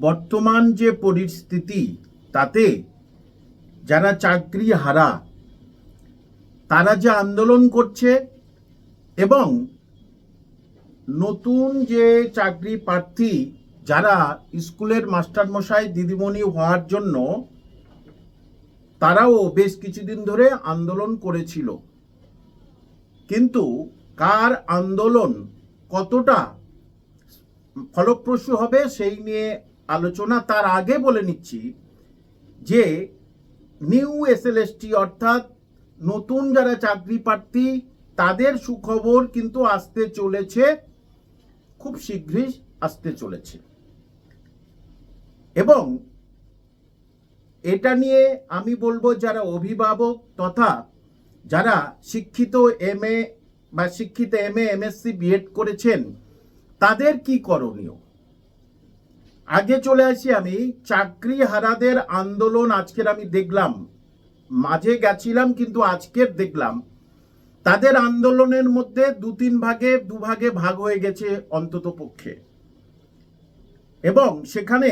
বর্তমান যে পরিস্থিতি, তাতে যারা চাকরি হারা, তারা যে আন্দোলন করছে এবং নতুন যে চাকরি প্রার্থী যারা স্কুলের মাস্টারমশাই, দিদিমণি হওয়ার জন্য তারাও বেশ কিছুদিন ধরে আন্দোলন করেছিল। কিন্তু কার আন্দোলন কতটা ফলপ্রসূ হবে সেই নিয়ে আলোচনা তার আগে বলে নিচ্ছি যে নিউ এসএলএসটি অর্থাৎ নতুন যারা চাকরি প্রার্থী, তাদের সুখবর কিন্তু আসতে চলেছে, খুব শীঘ্রই আসতে চলেছে। এবং এটা নিয়ে আমি বলব যারা অভিভাবক তথা যারা শিক্ষিত এম বা শিক্ষিত এম এ এমএসসি বিএড করেছেন, তাদের কি করণীয়? আগে চলে আসি আমি। চাকরি হারাদের আন্দোলন আজকের আমি দেখলাম। মাঝে গেছিলাম কিন্তু আজকের দেখলাম। তাদের আন্দোলনের মধ্যে দু তিন ভাগে দু ভাগে হয়ে গেছে অন্তত পক্ষে। এবং সেখানে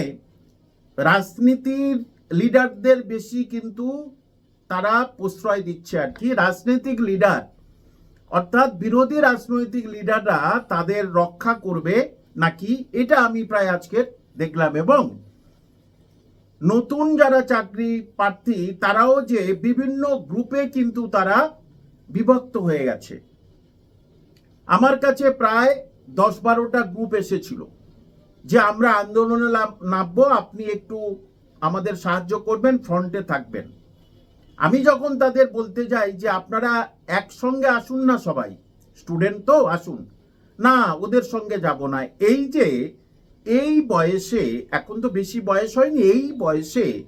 রাজনীতির লিডারদের বেশি কিন্তু তারা প্রশ্রয় দিচ্ছে আর কি। রাজনৈতিক লিডার, অর্থাৎ বিরোধী রাজনৈতিক লিডাররা তাদের রক্ষা করবে নাকি? এটা আমি প্রায় আজকে দেখলাম এবং নতুন যারা চাকরি প্রার্থী, তারাও যে বিভিন্ন গ্রুপে কিন্তু তারা বিভক্ত হয়ে গেছে। আমার কাছে প্রায় দশ বারোটা গ্রুপ এসেছিল যে আমরা আন্দোলনে নামবো, আপনি একটু আমাদের সাহায্য করবেন ফ্রন্টে থাকবেন। আমি যখন তাদের বলতে যাই যে আপনারা একসঙ্গে আসুন না সবাই স্টুডেন্ট তো আসুন, না ওদের সঙ্গে যাব না, এই যে এই বয়সে, এখন তো বেশি বয়স হয়নি, এই বয়সে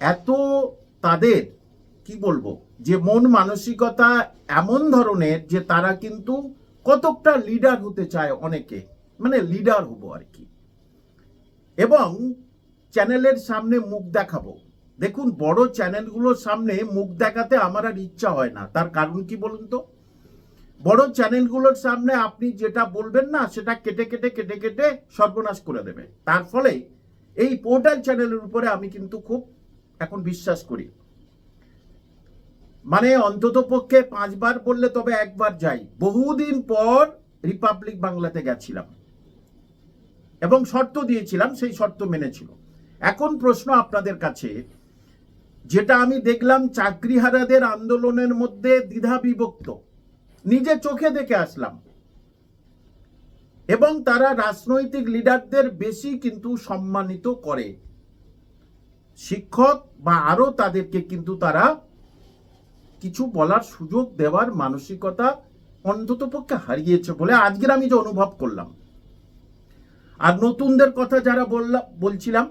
এত তাদের, কি বলব, যে মন মানসিকতা এমন ধরনের যে তারা কিন্তু কতকটা লিডার হতে চায় অনেকে মানে লিডার হব আর কি। এবং চ্যানেলের সামনে মুখ দেখাবো। দেখুন, বড় চ্যানেলগুলোর সামনে মুখ দেখাতে আমার আর ইচ্ছা হয় না। তার কারণ কি বলুন তো? বড় চ্যানেলগুলোর সামনে আপনি যেটা বলবেন না, সেটা কেটে কেটে কেটে কেটে সর্বনাশ করে দেবে। তার ফলে এই পোর্টাল চ্যানেলের উপরে আমি কিন্তু খুব এখন বিশ্বাস করি। মানে অন্তত পক্ষে পাঁচবার বললে তবে একবার যাই। বহুদিন পর রিপাবলিক বাংলাতে গেছিলাম। এবং শর্ত দিয়েছিলাম, সেই শর্ত মেনেছিল এখন প্রশ্ন আপনাদের কাছে, যেটা আমি দেখলাম চাকরিহারাদের আন্দোলনের মধ্যে দ্বিধা বিভক্ত নিজে চোখে দেখে আসলাম। এবং তারা রাজনৈতিক লিডারদের বেশি কিন্তু সম্মানিত করে। শিক্ষক বা আরও তাদেরকে কিন্তু তারা কিছু বলার সুযোগ দেওয়ার মানসিকতা অন্তত পক্ষে হারিয়েছে বলে আজকের আমি যে অনুভব করলাম। আর নতুনদের কথা যারা বললাম বলছিলাম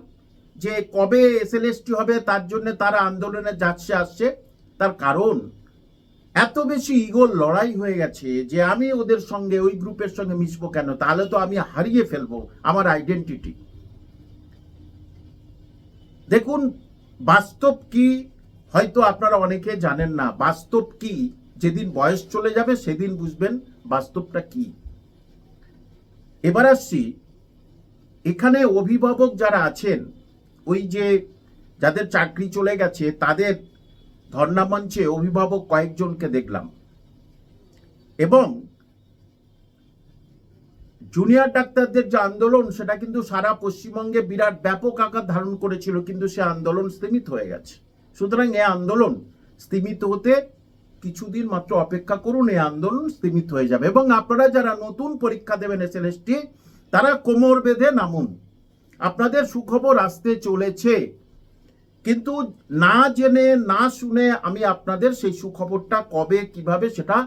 যে কবে এসএলএসটি হবে তার জন্য তারা আন্দোলনে যাচ্ছে, আসছে, তার কারণ এত বেশি ইগোর লড়াই হয়ে গেছে যে আমি ওদের সঙ্গে, ওই গ্রুপের সঙ্গে মিশবো কেন? তাহলে তো আমি হারিয়ে ফেলব আমার আইডেন্টিটি দেখুন, বাস্তব কি হয়তো আপনারা অনেকে জানেন না। বাস্তব কি? যেদিন বয়স চলে যাবে, সেদিন বুঝবেন বাস্তবটা কি। এবার আসছি, এখানে অভিভাবক যারা আছেন, ওই যে যাদের চাকরি চলে গেছে, তাদের ধর্ণা মঞ্চে অভিভাবক কয়েকজনকে দেখলাম। এবং জুনিয়র ডাক্তারদের যে আন্দোলন, সেটা কিন্তু সারা পশ্চিমবঙ্গে বিরাট ব্যাপক আকার ধারণ করেছিল, কিন্তু সে আন্দোলন স্থিমিত হয়ে গেছে। সুতরাং এ আন্দোলন স্থিমিত হতে কিছুদিন মাত্র অপেক্ষা করুন এই আন্দোলন স্থিমিত হয়ে যাবে। এবং আপনারা যারা নতুন পরীক্ষা দেবেন এসএলএসটি তারা কোমর বেঁধে নামুন। আপনাদের সুখবর আসতে চলেছে। কিন্তু না জেনে, না শুনে আমি আপনাদের সেই সুখবরটা কবে, কীভাবে সেটা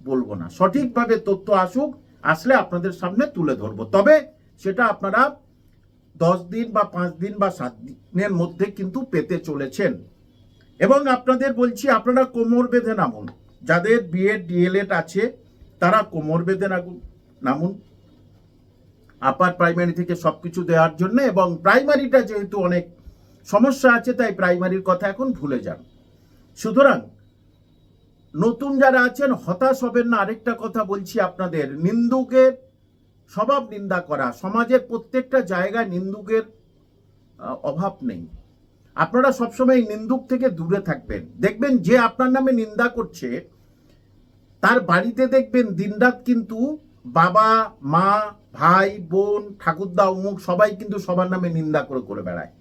বলব না। সঠিকভাবে তথ্য আসুক, আসলে আপনাদের সামনে তুলে ধরবো। তবে সেটা আপনারা দশ দিন বা পাঁচ দিন বা সাত দিনের মধ্যে কিন্তু পেতে চলেছেন। এবং আপনাদের বলছি, আপনারা কোমর বেঁধে নামুন। যাদের বিএড ডিএলএড আছে, তারা কোমর বেঁধে নামুন। আপার প্রাইমারি থেকে সবকিছু দেওয়ার জন্য এবং প্রাইমারিটা যেহেতু অনেক সমস্যা আছে, তাই প্রাইমারির কথা এখন ভুলে যান। সুতরাং, নতুন যারা আছেন, হতাশ হবেন না। আরেকটা কথা বলছি আপনাদের নিন্দুকের স্বভাব নিন্দা করা। সমাজের প্রত্যেকটা জায়গায় নিন্দুকের অভাব নেই। আপনারা সবসময় নিন্দুক থেকে দূরে থাকবেন। দেখবেন যে আপনার নামে নিন্দা করছে, তার বাড়িতে দেখবেন দিনরাত কিন্তু বাবা, মা, ভাই, বোন, ঠাকুরদা, অমুক সবাই কিন্তু সবার নামে নিন্দা করে করে বেড়ায়।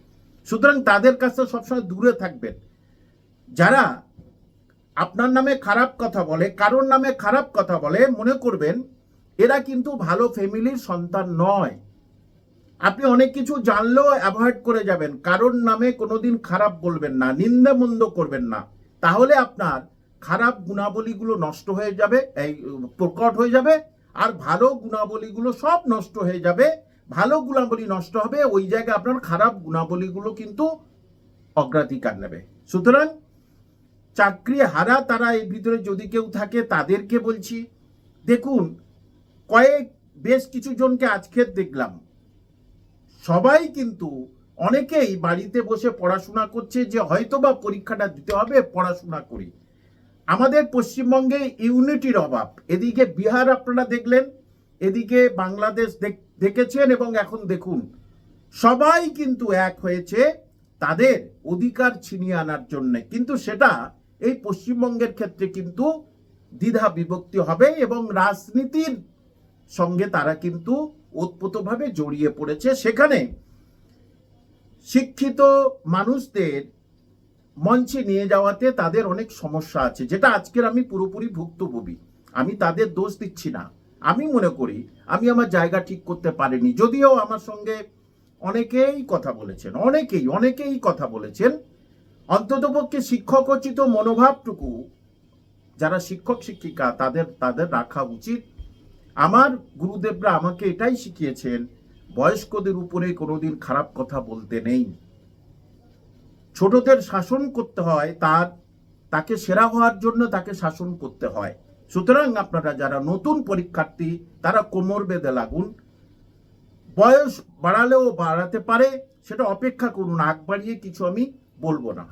সুতরাং তাদের কাছে সবসময় দূরে থাকবেন। যারা আপনার নামে খারাপ কথা বলে, কারোর নামে খারাপ কথা বলে, মনে করবেন এরা কিন্তু ভালো ফ্যামিলির সন্তান নয়। আপনি অনেক কিছু জানলেও অ্যাভয়েড করে যাবেন, কারোর নামে কোনোদিন খারাপ বলবেন না, নিন্দা মন্দ করবেন না। তাহলে আপনার খারাপ গুণাবলীগুলো নষ্ট হয়ে যাবে, এই প্রকট হয়ে যাবে, আর ভালো গুণাবলীগুলো সব নষ্ট হয়ে যাবে। ভালো গুণাবলী নষ্ট হবে, ওই জায়গায় আপনার খারাপ গুণাবলীগুলো কিন্তু অগ্রাধিকার নেবে। সুতরাং চাকরি হারা তারা এর ভিতরে যদি কেউ থাকে, তাদেরকে বলছি, দেখুন, কয়েক, বেশ কিছু জনকে আজকে দেখলাম। সবাই কিন্তু অনেকেই বাড়িতে বসে পড়াশোনা করছে যে হয়তোবা পরীক্ষাটা দিতে হবে, পড়াশোনা করি। আমাদের পশ্চিমবঙ্গে ইউনিটির অভাব। এদিকে বিহার আপনারা দেখলেন এদিকে বাংলাদেশ দেখ- দেখেছেন এবং এখন দেখুন, সবাই কিন্তু এক হয়েছে তাদের অধিকার ছিনিয়ে আনার জন্য। কিন্তু সেটা এই পশ্চিমবঙ্গের ক্ষেত্রে কিন্তু দ্বিধা বিভক্তি হবে এবং রাজনীতির সঙ্গে তারা কিন্তু ওতপ্রোতভাবে জড়িয়ে পড়েছে। সেখানে শিক্ষিত মানুষদের মঞ্চে নিয়ে যাওয়াতে তাদের অনেক সমস্যা আছে, যেটা আজকের আমি পুরোপুরি ভুক্তভোগী। আমি তাদের দোষ দিচ্ছি না। আমি মনে করি, আমি আমার জায়গা ঠিক করতে পারিনি। যদিও আমার সঙ্গে অনেকেই কথা বলেছেন, অনেকেই অনেকেই কথা বলেছেন। অন্ততপক্ষে শিক্ষকোচিত মনোভাবটুকু, যারা শিক্ষক, শিক্ষিকা, তাদের তাদের রাখা উচিত। আমার গুরুদেবরা আমাকে এটাই শিখিয়েছেন, বয়স্কদের উপরে কোনোদিন খারাপ কথা বলতে নেই। ছোটদের শাসন করতে হয়, তার, তাকে সেরা হওয়ার জন্য তাকে শাসন করতে হয়। সুতরাং আপনারা যারা নতুন পরীক্ষার্থী, তারা কোমর বেঁধে লাগুন। বয়স বাড়ালেও বাড়াতে পারে, সেটা অপেক্ষা করুন, আগ বাড়িয়ে কিছু আমি বলব না।